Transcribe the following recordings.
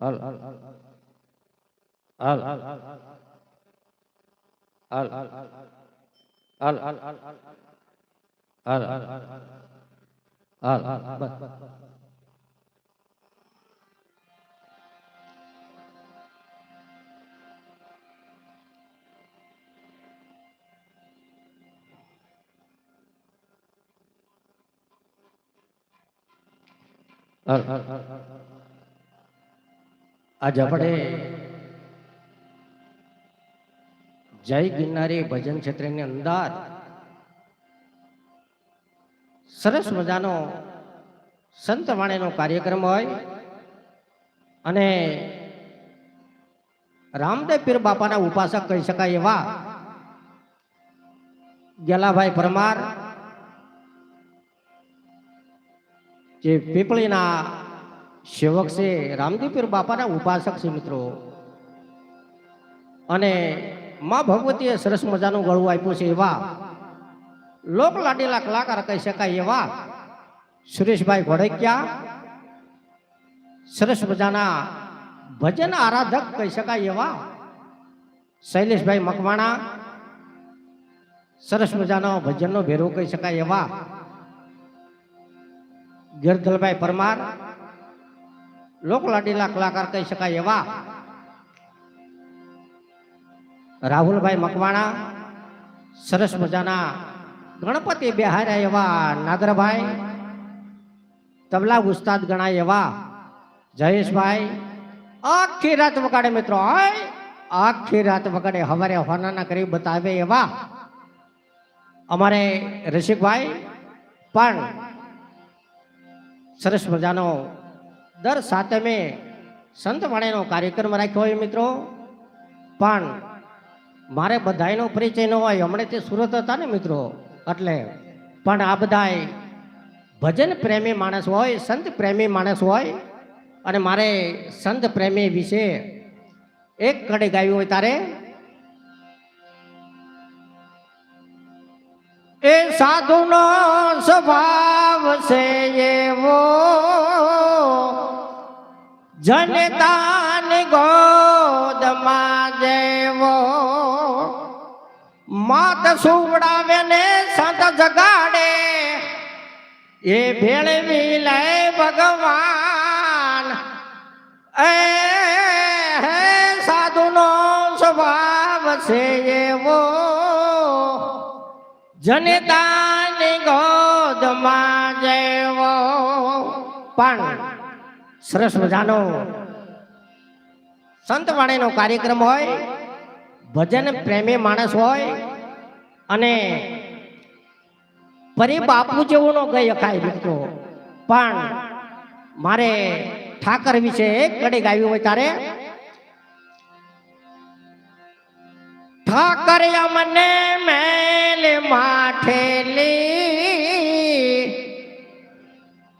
હાલ હાલ હાલ હાલ હાલ હાલ હાલ હાલ હાલ હાલ હાલ હાલ હાલ હાલ આજે આપણે જય ગિરનારી ભજન ક્ષેત્રની અંદર સરસ મજાનો સંત વાણીનો કાર્યક્રમ હોય અને રામદેવ પીર બાપાના ઉપાસક કહી શકાય એવા ગેલાભાઈ પરમાર જે પીપળીના સેવક છે રામદીપીર બાપાના ઉપાસક છે મિત્રો. અને માં ભગવતીએ સરસ મજાનું ગળું આપ્યું છે એવા. લોક લાડેલા કલાકાર કહી શકાય એવા. સુરેશભાઈ ઘોડકિયા, સરસ મજાના ભજન આરાધક કહી શકાય એવા. શૈલેષભાઈ મકવાણા, સરસ મજાનો ભજનનો ભેરો કહી શકાય એવા. ગિરધલભાઈ પરમાર લોકલાડીલા કલાકાર કહી શકાય એવા રાહુલભાઈ મકવાણા સરસ મજાના ગણપતિ બિહાર્યા એવા નાગરભાઈ તબલા ઉસ્તાદ ગણાય એવા જયેશભાઈ. આખી રાત વગાડે મિત્રો આખી રાત વગાડે હવારે હોનાના કરી બતાવે એવા અમારે રસિકભાઈ. પણ સરસ મજાનો દર સાતમે સંત વાણીનો કાર્યક્રમ રાખ્યો હોય મિત્રો. પણ મારે બધાયનો પરિચય ન હોય, હમણે તે સુરત હતા ને મિત્રો. એટલે પણ આ બધાય ભજન પ્રેમી માણસ હોય, સંત પ્રેમી માણસ હોય, અને મારે સંત પ્રેમી વિશે એક કડે ગાયું હોય તારે. એ સાધુનો સ્વભાવ છે એવો જનતાની ગોદમાં જેવો માત સુવડાવે ને સંત જગાડે, એ ભેળવી લે ભગવાન. એ સાધુનો સ્વભાવ છે એવો. જનતાની ગોદમાં જેવો. પણ સરસ મજાનો સંતવાણીનો કાર્યક્રમ હોય, ભજન પ્રેમી માણસ હોય, અને પરી બાપુ જેવું નો ગઈ અખાય મિત્રો. પણ મારે ઠાકર વિશે એક કડી ગાવી હોય તારે. ઠાકર અમને મેલ માઠેલી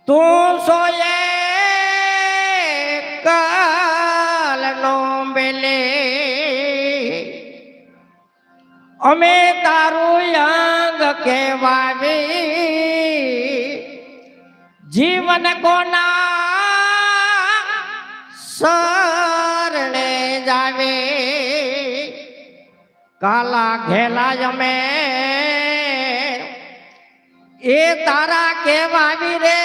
તું સોયે અમે તારું અંગ કહેવાવી જીવન કોના શરણે જાવે કાલા ઘેલા અમે એ તારા કેવાવી રે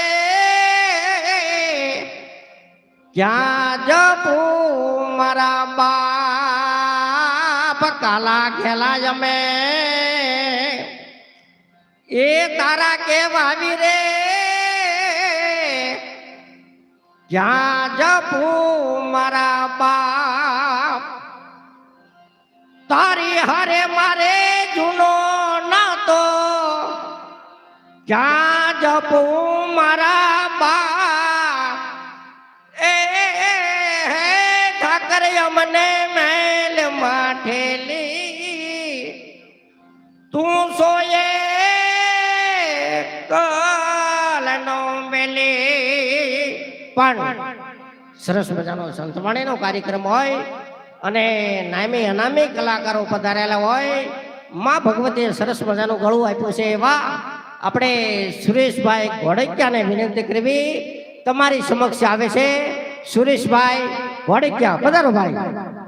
ક્યાં જપું મારા બાપ કાલા ઘેલા અમે એ તારા કેવાવી રે ક્યાં જપું મારા બાપ તારી હારે મારે જૂનો નાતો ક્યાં જપું મારા બા એ મને મેલ પણ સરસ મજાનો સંતવાણીનો કાર્યક્રમ હોય અને નામી અનામી કલાકારો પધારેલા હોય, માં ભગવતીએ સરસ મજાનું ગળું આપ્યું છે એવા આપણે સુરેશભાઈ ઘોડકિયાને વિનંતી કરવી, તમારી સમક્ષ આવે છે. સુરેશભાઈ ઘોડકિયા, પધારો ભાઈ.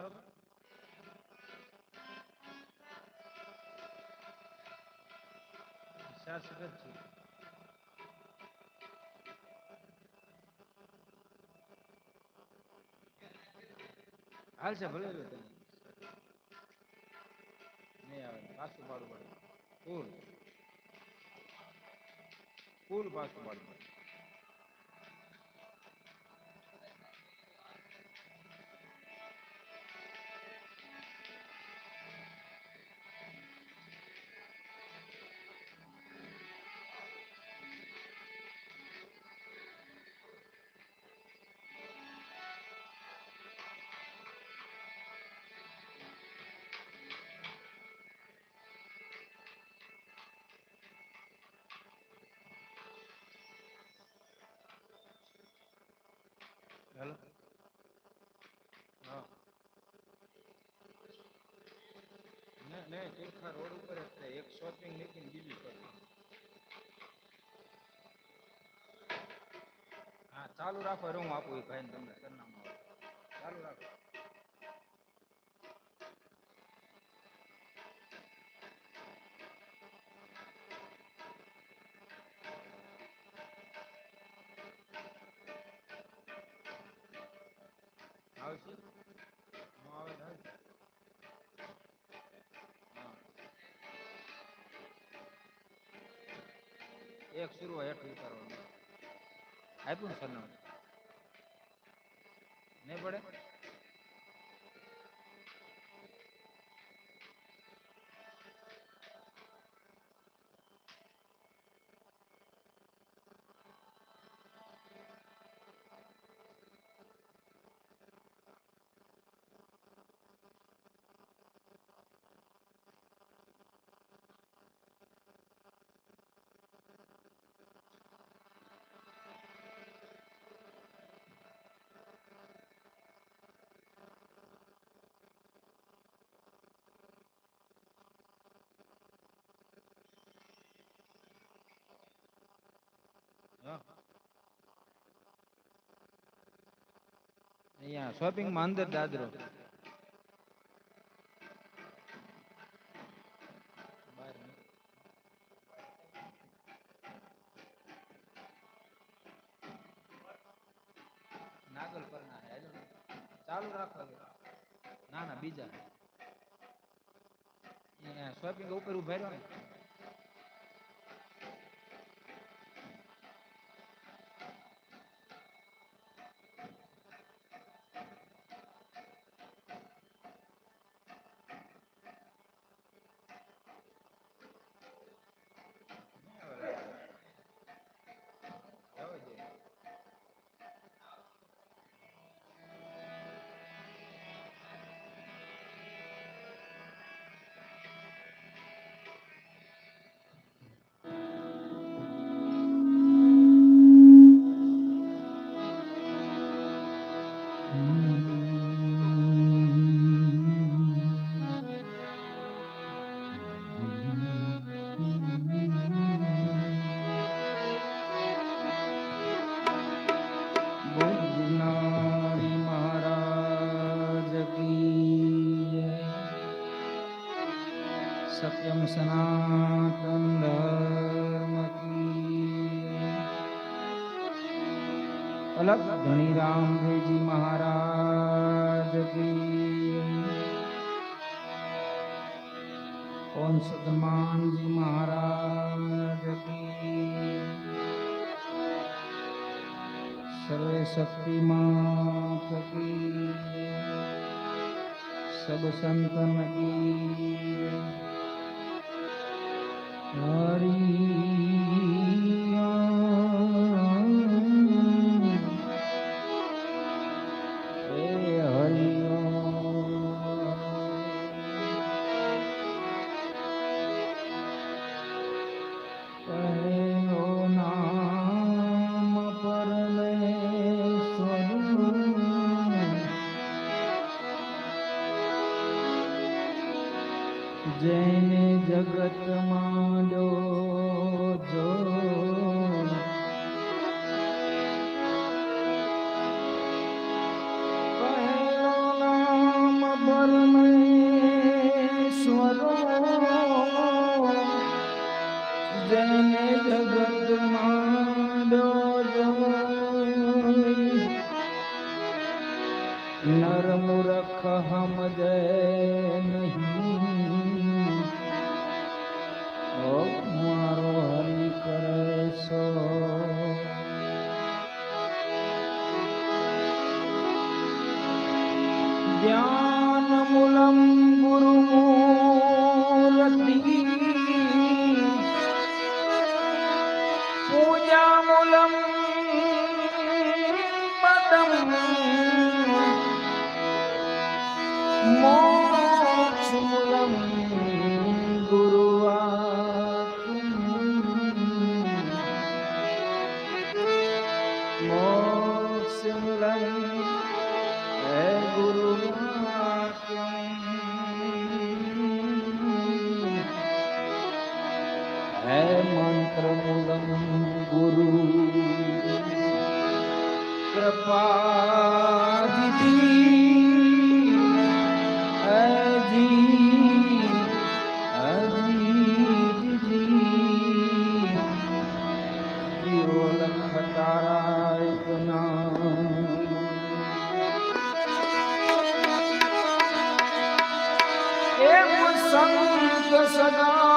હાલો ચાર સીટ જ છે ભલે તમે નહીં આવે પાછું પાડું પડે ફૂલ ફૂલ પાછું પાડું પડે ને તીર્થા રોડ ઉપર જ એક શોપિંગ લીધી બીજું શોપિંગ હા, ચાલુ રાખો, રૂમ આપું એ ભાઈને તમને સરનામું. ચાલુ રાખો એક હોય હેઠું ઉતારવાનું. આપ્યું સરનામું નહીં પડે? અહીંયા શોપિંગમાં અંદર દાદરો. અલગ ધણી રામજી મહારાજ ઓમ સદમાનજી મહારાજ સર્વે શક્તિ માત સબ સંતન કી. હરી સંત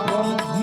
આપણ